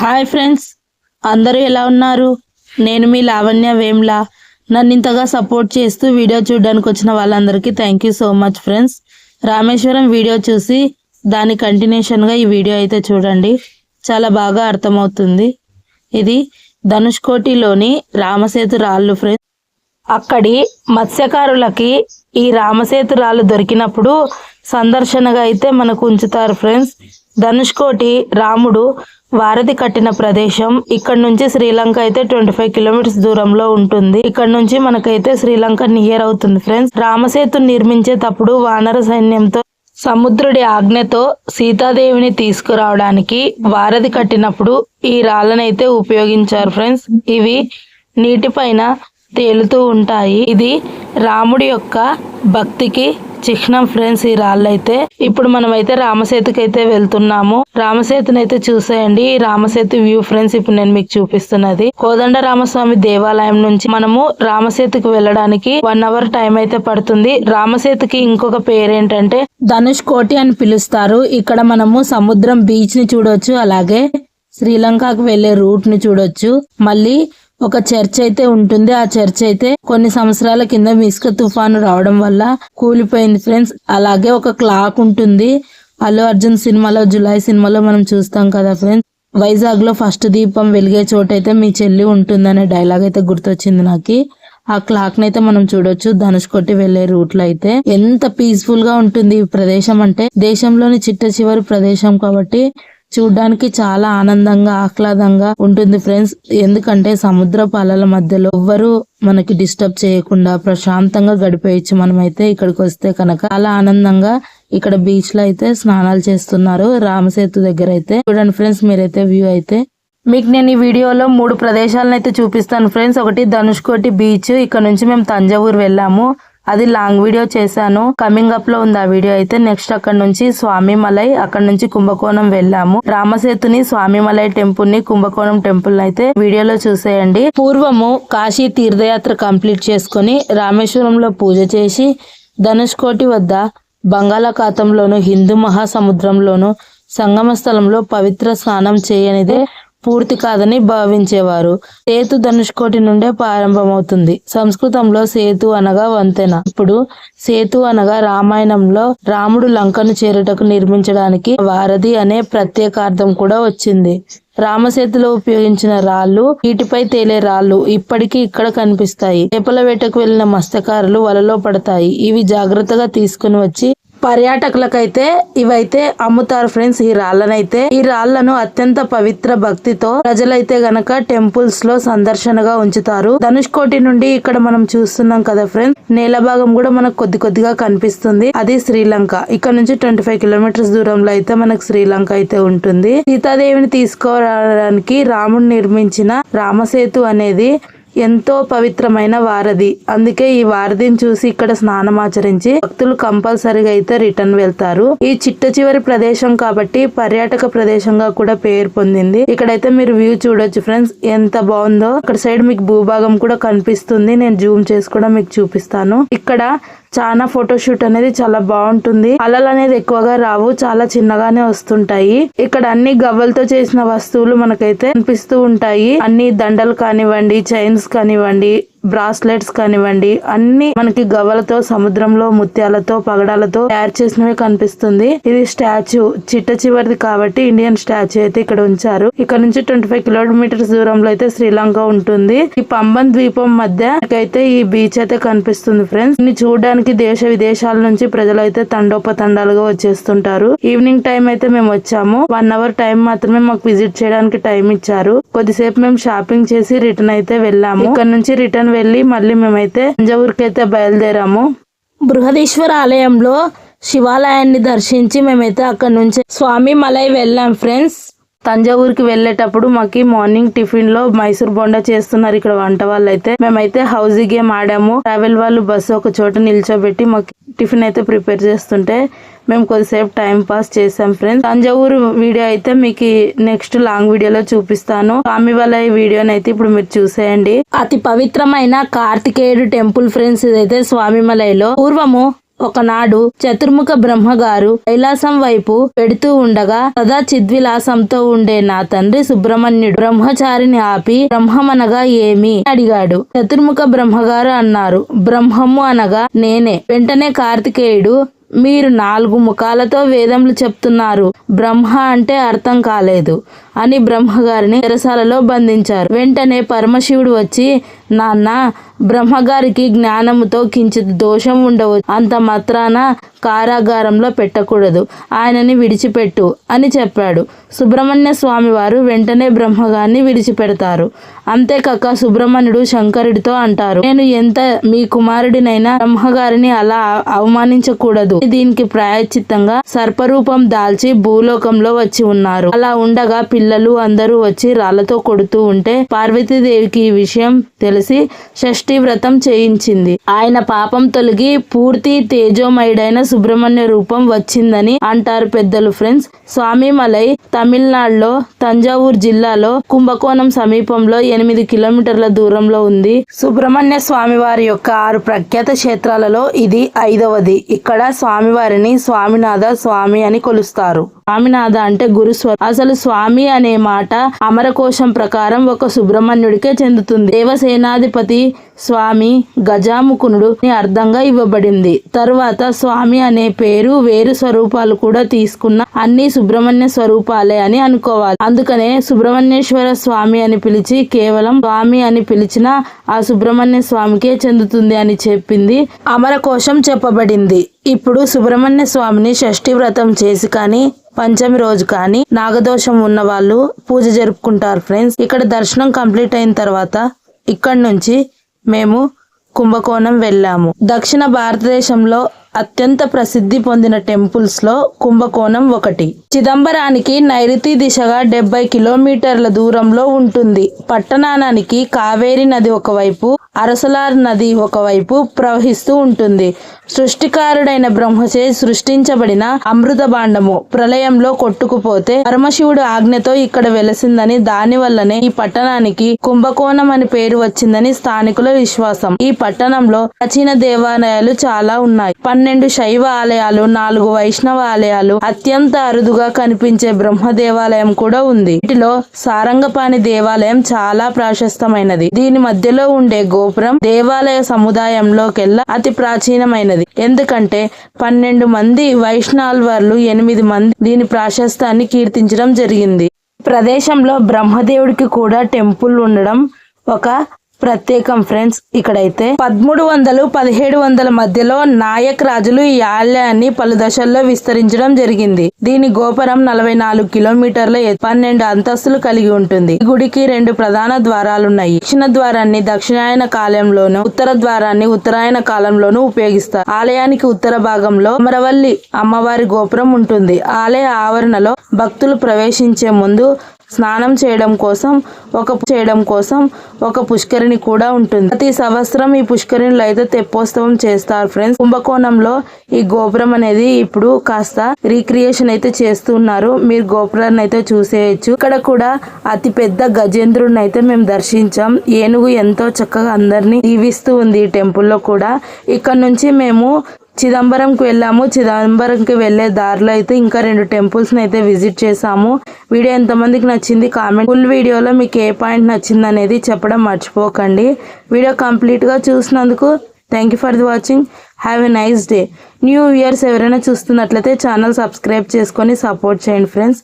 Hi friends అందరూ ఎలా ఉన్నారు? నేను మీ లావణ్య వేమ్లా. నన్ను ఇంతగా సపోర్ట్ చేస్తూ వీడియో చూడడానికి వచ్చిన వాళ్ళందరికీ thank you so much friends Rameswaram video చూసి దాని కంటిన్యూషన్గా ఈ వీడియో అయితే చూడండి. చాలా బాగా అర్థమవుతుంది. ఇది ధనుష్కోటిలోని రామసేతు రాళ్ళు ఫ్రెండ్స్ అక్కడి మత్స్యకారులకి ఈ రామసేతు రాళ్ళు దొరికినప్పుడు సందర్శనగా అయితే మనకు ఉంచుతారు ఫ్రెండ్స్ ధనుష్కోటి రాముడు వారధి కట్టిన ప్రదేశం. ఇక్కడ నుంచి శ్రీలంక అయితే ట్వంటీ ఫైవ్ కిలోమీటర్స్ దూరంలో ఉంటుంది. ఇక్కడ నుంచి మనకైతే శ్రీలంక నియర్ అవుతుంది ఫ్రెండ్స్. రామసేతు నిర్మించేటప్పుడు వానర సైన్యంతో సముద్రుడి ఆజ్ఞతో సీతాదేవిని తీసుకురావడానికి వారధి కట్టినప్పుడు ఈ రాళ్ళనైతే ఉపయోగించారు ఫ్రెండ్స్. ఇవి నీటిపైన తేలుతూ ఉంటాయి. ఇది రాముడి యొక్క భక్తికి చిహ్నం ఫ్రెండ్స్ ఈ రాళ్ళైతే. ఇప్పుడు మనం అయితే రామసేతుకి అయితే వెళ్తున్నాము. రామసేతుని అయితే చూసేయండి. ఈ రామసేతు వ్యూ ఫ్రెండ్స్ ఇప్పుడు నేను మీకు చూపిస్తున్నది. కోదండ రామస్వామి దేవాలయం నుంచి మనము రామసేతుకి వెళ్ళడానికి వన్ అవర్ టైం అయితే పడుతుంది. రామసేతుకి ఇంకొక పేరు ఏంటంటే ధనుష్ కోటి అని పిలుస్తారు. ఇక్కడ మనము సముద్రం బీచ్ని చూడొచ్చు. అలాగే శ్రీలంకకు వెళ్ళే రూట్ని చూడొచ్చు. మళ్ళీ ఒక చర్చ్ అయితే ఉంటుంది. ఆ చర్చ్ అయితే కొన్ని సంవత్సరాల కింద ఇసుక తుఫాను రావడం వల్ల కూలిపోయింది ఫ్రెండ్స్. అలాగే ఒక క్లాక్ ఉంటుంది. అల్లు అర్జున్ సినిమాలో జులై సినిమాలో మనం చూస్తాం కదా ఫ్రెండ్స్. వైజాగ్లో ఫస్ట్ దీపం వెలిగే చోటైతే మీ చెల్లి ఉంటుందనే డైలాగ్ అయితే గుర్తొచ్చింది నాకు. ఆ క్లాక్ నైతే మనం చూడొచ్చు. ధనుష్ కొట్టి వెళ్ళే రూట్లో అయితే. ఎంత పీస్ఫుల్గా ఉంటుంది ఈ ప్రదేశం అంటే. దేశంలోని చిట్ట చివరి ప్రదేశం కాబట్టి చూడ్డానికి చాలా ఆనందంగా ఆహ్లాదంగా ఉంటుంది ఫ్రెండ్స్. ఎందుకంటే సముద్రపు అలల మధ్యలో ఎవ్వరు మనకి డిస్టర్బ్ చేయకుండా ప్రశాంతంగా గడిపేయచ్చు. మనమైతే ఇక్కడికి వస్తే కనుక చాలా ఆనందంగా ఇక్కడ బీచ్లో అయితే స్నానాలు చేస్తున్నారు. రామసేతు దగ్గర అయితే చూడండి ఫ్రెండ్స్ మీరైతే వ్యూ అయితే. మీకు నేను ఈ వీడియోలో మూడు ప్రదేశాలను అయితే చూపిస్తాను ఫ్రెండ్స్. ఒకటి ధనుష్కోటి బీచ్ ఇక్కడ నుంచి మేము తంజావూరు వెళ్ళాము. అది లాంగ్ వీడియో చేశాను. కమింగ్ అప్లో ఉంది ఆ వీడియో అయితే. నెక్స్ట్ అక్కడ నుంచి స్వామిమలై అక్కడ నుంచి కుంభకోణం వెళ్ళాము. రామసేతుని స్వామిమలై టెంపుల్ని కుంభకోణం టెంపుల్ అయితే వీడియోలో చూసేయండి. పూర్వము కాశీ తీర్థయాత్ర కంప్లీట్ చేసుకుని రామేశ్వరంలో పూజ చేసి ధనుష్కోటి వద్ద బంగాళాఖాతంలోను హిందూ మహాసముద్రంలోను సంగమ స్థలంలో పవిత్ర స్నానం చేయనిదే పూర్తి కాదని భావించేవారు. సేతు ధనుష్కోటి నుండే ప్రారంభమవుతుంది. సంస్కృతంలో సేతు అనగా వంతెన. ఇప్పుడు సేతు అనగా రామాయణంలో రాముడు లంకను చేరుటకు నిర్మించడానికి వారధి అనే ప్రత్యేకార్థం కూడా వచ్చింది. రామసేతులో ఉపయోగించిన రాళ్ళు వీటిపై తేలే రాళ్ళు ఇప్పటికీ ఇక్కడ కనిపిస్తాయి. చేపల వేటకు వెళ్ళిన మత్స్యకారులు వలలో పడతాయి. ఇవి జాగ్రత్తగా తీసుకుని వచ్చి పర్యాటకులకైతే ఇవైతే అమ్ముతారు ఫ్రెండ్స్ ఈ రాళ్ళనైతే. ఈ రాళ్ళను అత్యంత పవిత్ర భక్తితో ప్రజలైతే గనక టెంపుల్స్లో సందర్శనగా ఉంచుతారు. ధనుష్కోటి నుండి ఇక్కడ మనం చూస్తున్నాం కదా ఫ్రెండ్స్. నేల భాగం కూడా మనకు కొద్ది కొద్దిగా కనిపిస్తుంది. అది శ్రీలంక. ఇక్కడ నుంచి ట్వంటీ ఫైవ్ కిలోమీటర్స్ దూరంలో అయితే మనకు శ్రీలంక అయితే ఉంటుంది. సీతాదేవిని తీసుకురావడానికి రాముడు నిర్మించిన రామసేతు అనేది ఎంతో పవిత్రమైన వారధి. అందుకే ఈ వారధిని చూసి ఇక్కడ స్నానం ఆచరించి భక్తులు కంపల్సరిగా అయితే రిటర్న్ వెళ్తారు. ఈ చిట్ట చివరి ప్రదేశం కాబట్టి పర్యాటక ప్రదేశంగా కూడా పేరు పొందింది. ఇక్కడైతే మీరు వ్యూ చూడొచ్చు ఫ్రెండ్స్. ఎంత బాగుందో. ఇక్కడ సైడ్ మీకు భూభాగం కూడా కనిపిస్తుంది. నేను జూమ్ చేసి కూడా మీకు చూపిస్తాను. ఇక్కడ చాలా ఫోటోషూట్ అనేది చాలా బాగుంటుంది. అలలు అనేది ఎక్కువగా రావు చాలా చిన్నగానే వస్తుంటాయి. ఇక్కడ అన్ని గవ్వలతో చేసిన వస్తువులు మనకైతే కనిపిస్తూ ఉంటాయి. అన్ని దండలు కానివ్వండి చైన్స్ కానివ్వండి బ్రాస్లెట్స్ కానివ్వండి అన్ని మనకి గవ్వలతో సముద్రంలో ముత్యాలతో పగడాలతో తయారు చేసినవి కనిపిస్తుంది. ఇది స్టాచ్యూ చిట్ట చివరిది కాబట్టి ఇండియన్ స్టాచ్యూ అయితే ఇక్కడ ఉంచారు. ఇక్కడ నుంచి ట్వంటీ ఫైవ్ కిలోమీటర్స్ దూరంలో అయితే శ్రీలంక ఉంటుంది. ఈ పంబన్ ద్వీపం మధ్య అయితే ఈ బీచ్ అయితే కనిపిస్తుంది ఫ్రెండ్స్. ఇన్ని చూడడానికి దేశ విదేశాల నుంచి ప్రజలు అయితే తండోపతండాలుగా వచ్చేస్తుంటారు. ఈవినింగ్ టైం అయితే మేము వచ్చాము. వన్ అవర్ టైం మాత్రమే మాకు విజిట్ చేయడానికి టైం ఇచ్చారు. కొద్దిసేపు మేము షాపింగ్ చేసి రిటర్న్ అయితే వెళ్ళాము. ఇక్కడ నుంచి రిటర్న్ వెళ్ళి మళ్ళీ మేమైతే తంజావూరుకి అయితే బయలుదేరాము. బృహదీశ్వర ఆలయంలో శివాలయాన్ని దర్శించి మేమైతే అక్కడ నుంచి స్వామి మలై వెళ్ళాం ఫ్రెండ్స్. తంజావూరుకి వెళ్ళేటప్పుడు మాకి మార్నింగ్ టిఫిన్లో మైసూర్ బొండా చేస్తున్నారు ఇక్కడ వంట వాళ్ళు అయితే మేమైతే హౌజీ గేమ్ ఆడాము. ట్రావెల్ వాళ్ళు బస్సు ఒక చోట నిల్చోబెట్టి మాకు టిఫిన్ అయితే ప్రిపేర్ చేస్తుంటే మేము కొద్దిసేపు టైం పాస్ చేసాం ఫ్రెండ్స్ తంజావూరు వీడియో అయితే మీకు నెక్స్ట్ లాంగ్ వీడియోలో చూపిస్తాను. స్వామి వీడియోని అయితే ఇప్పుడు మీరు చూసేయండి. అతి పవిత్రమైన కార్తికేయుడు టెంపుల్ ఫ్రెండ్స్ ఇదైతే స్వామిమలైలో పూర్వము ఒకనాడు చతుర్ముఖ బ్రహ్మగారు కైలాసం వైపు పెడుతూ ఉండగా సదా చిద్విలాసంతో ఉండే నా తండ్రి సుబ్రహ్మణ్యుడు బ్రహ్మచారిని ఆపి బ్రహ్మమనగా ఏమి? అడిగాడు. చతుర్ముఖ బ్రహ్మగారు అన్నారు బ్రహ్మము అనగా నేనే. వెంటనే కార్తికేయుడు మీరు నాలుగు ముఖాలతో వేదములు చెప్తున్నారు. బ్రహ్మ అంటే అర్థం కాలేదు. అని బ్రహ్మగారిని చెరసాలలో బంధించారు. వెంటనే పరమశివుడు వచ్చి నాన్న బ్రహ్మగారికి జ్ఞానముతో కించిత్ దోషం ఉండవచ్చు. అంత మాత్రాన కారాగారంలో పెట్టకూడదు. ఆయనని విడిచిపెట్టు అని చెప్పాడు. సుబ్రహ్మణ్య స్వామి వారు వెంటనే బ్రహ్మగారిని విడిచిపెడతారు. అంతేకాక సుబ్రహ్మణ్యుడు శంకరుడితో అంటారు నేను ఎంత మీ కుమారుడినైనా బ్రహ్మగారిని అలా అవమానించకూడదు. దీనికి ప్రాయశ్చిత్తంగా సర్పరూపం దాల్చి భూలోకంలో వచ్చి ఉన్నారు. అలా ఉండగా పిల్ల పిల్లలు అందరూ వచ్చి రాళ్ళతో కొడుతూ ఉంటే పార్వతీదేవికి ఈ విషయం తెలిసి షష్ఠి వ్రతం చేయించింది. ఆయన పాపం తొలగి పూర్తి తేజోమయుడైన సుబ్రహ్మణ్య రూపం వచ్చిందని అంటారు పెద్దలు ఫ్రెండ్స్. స్వామి మలై తమిళనాడులో తంజావూరు జిల్లాలో కుంభకోణం సమీపంలో ఎనిమిది కిలోమీటర్ల దూరంలో ఉంది. సుబ్రహ్మణ్య స్వామి వారి యొక్క ఆరు ప్రఖ్యాత క్షేత్రాలలో ఇది ఐదవది. ఇక్కడ స్వామివారిని స్వామినాథ స్వామి అని కొలుస్తారు. స్వామినాథ అంటే గురుస్వ అసలు స్వామి అనే మాట అమరకోశం ప్రకారం ఒక సుబ్రహ్మణ్యుడికే చెందుతుంది. దేవసేనాధిపతి స్వామి గజాముకునుడు అని అర్థంగా ఇవ్వబడింది. తరువాత స్వామి అనే పేరు వేరు స్వరూపాలు కూడా తీసుకున్న అన్ని సుబ్రహ్మణ్య స్వరూపాలే అని అనుకోవాలి. అందుకనే సుబ్రహ్మణ్యేశ్వర స్వామి అని పిలిచి కేవలం స్వామి అని పిలిచిన ఆ సుబ్రహ్మణ్య స్వామికే చెందుతుంది అని చెప్పింది అమరకోశం చెప్పబడింది. ఇప్పుడు సుబ్రహ్మణ్య స్వామిని షష్ఠి వ్రతం చేసి కానీ పంచమి రోజు కానీ నాగదోషం ఉన్న వాళ్ళు పూజ జరుపుకుంటారు ఫ్రెండ్స్. ఇక్కడ దర్శనం కంప్లీట్ అయిన తర్వాత ఇక్కడ నుంచి మేము కుంభకోణం వెళ్ళాము. దక్షిణ భారతదేశంలో అత్యంత ప్రసిద్ధి పొందిన టెంపుల్స్లో కుంభకోణం ఒకటి. చిదంబరానికి నైరుతి దిశగా డెబ్బై కిలోమీటర్ల దూరంలో ఉంటుంది. పట్టణానికి కావేరి నది ఒకవైపు అరసలార్ నది ఒకవైపు ప్రవహిస్తూ ఉంటుంది. సృష్టికారుడైన బ్రహ్మచే సృష్టించబడిన అమృత భాండము. ప్రళయంలో కొట్టుకుపోతే పరమశివుడు ఆజ్ఞతో ఇక్కడ వెలసిందని దాని వల్లనే ఈ పట్టణానికి కుంభకోణం అని పేరు వచ్చిందని స్థానికుల విశ్వాసం. ఈ పట్టణంలో ప్రాచీన దేవాలయాలు చాలా ఉన్నాయి. పన్నెండు శైవ ఆలయాలు నాలుగు వైష్ణవ ఆలయాలు అత్యంత అరుదుగా కనిపించే బ్రహ్మ దేవాలయం కూడా ఉంది. వీటిలో సారంగపాణి దేవాలయం చాలా ప్రాశస్తమైనది. దీని మధ్యలో ఉండే గోపురం దేవాలయ సముదాయంలోకెల్లా అతి ప్రాచీనమైనది. ఎందుకంటే పన్నెండు మంది వైష్ణాల్వర్లు ఎనిమిది మంది దీని ప్రాశస్తాన్ని కీర్తించడం జరిగింది. ప్రదేశంలో బ్రహ్మదేవుడికి కూడా టెంపుల్ ఉండడం ఒక ప్రత్యేకం ఫ్రెండ్స్. ఇక్కడైతే పదమూడు వందలు పదిహేడు వందల మధ్యలో నాయక్ రాజులు ఈ ఆలయాన్ని పలు దశల్లో విస్తరించడం జరిగింది. దీని గోపురం నలభై నాలుగు కిలోమీటర్ల పన్నెండు అంతస్తులు కలిగి ఉంటుంది. గుడికి రెండు ప్రధాన ద్వారాలున్నాయి. దక్షిణ ద్వారాన్ని దక్షిణాయన కాలంలోను ఉత్తర ద్వారాన్ని ఉత్తరాయణ కాలంలోనూ ఉపయోగిస్తారు. ఆలయానికి ఉత్తర భాగంలో అమరవల్లి అమ్మవారి గోపురం ఉంటుంది. ఆలయ ఆవరణలో భక్తులు ప్రవేశించే ముందు స్నానం చేయడం కోసం ఒక చేయడం కోసం ఒక పుష్కరిణి కూడా ఉంటుంది. ప్రతి సంవత్సరం ఈ పుష్కరిణిలో అయితే తెప్పోత్సవం చేస్తారు ఫ్రెండ్స్. కుంభకోణంలో ఈ గోపురం అనేది ఇప్పుడు కాస్త రీక్రియేషన్ అయితే చేస్తున్నారు. మీరు గోపురాన్ని అయితే చూసేయచ్చు. ఇక్కడ కూడా అతి పెద్ద గజేంద్రుడిని అయితే మేము దర్శించాం. ఏనుగు ఎంతో చక్కగా అందరినీ దీవిస్తూ ఉంది ఈ టెంపుల్లో కూడా. ఇక్కడ నుంచి మేము చిదంబరంకి వెళ్ళాము. చిదంబరంకి వెళ్ళే దారిలో అయితే ఇంకా రెండు టెంపుల్స్ని అయితే విజిట్ చేసాము వీడియో ఎంతమందికి నచ్చింది కామెంట్ ఫుల్ వీడియోలో మీకు ఏ పాయింట్ నచ్చింది అనేది చెప్పడం మర్చిపోకండి. వీడియో కంప్లీట్గా చూసినందుకు thank you for the watching. Have a nice day. New years ఎవరైనా చూస్తున్నట్లయితే ఛానల్ సబ్స్క్రైబ్ చేసుకొని సపోర్ట్ చేయండి ఫ్రెండ్స్.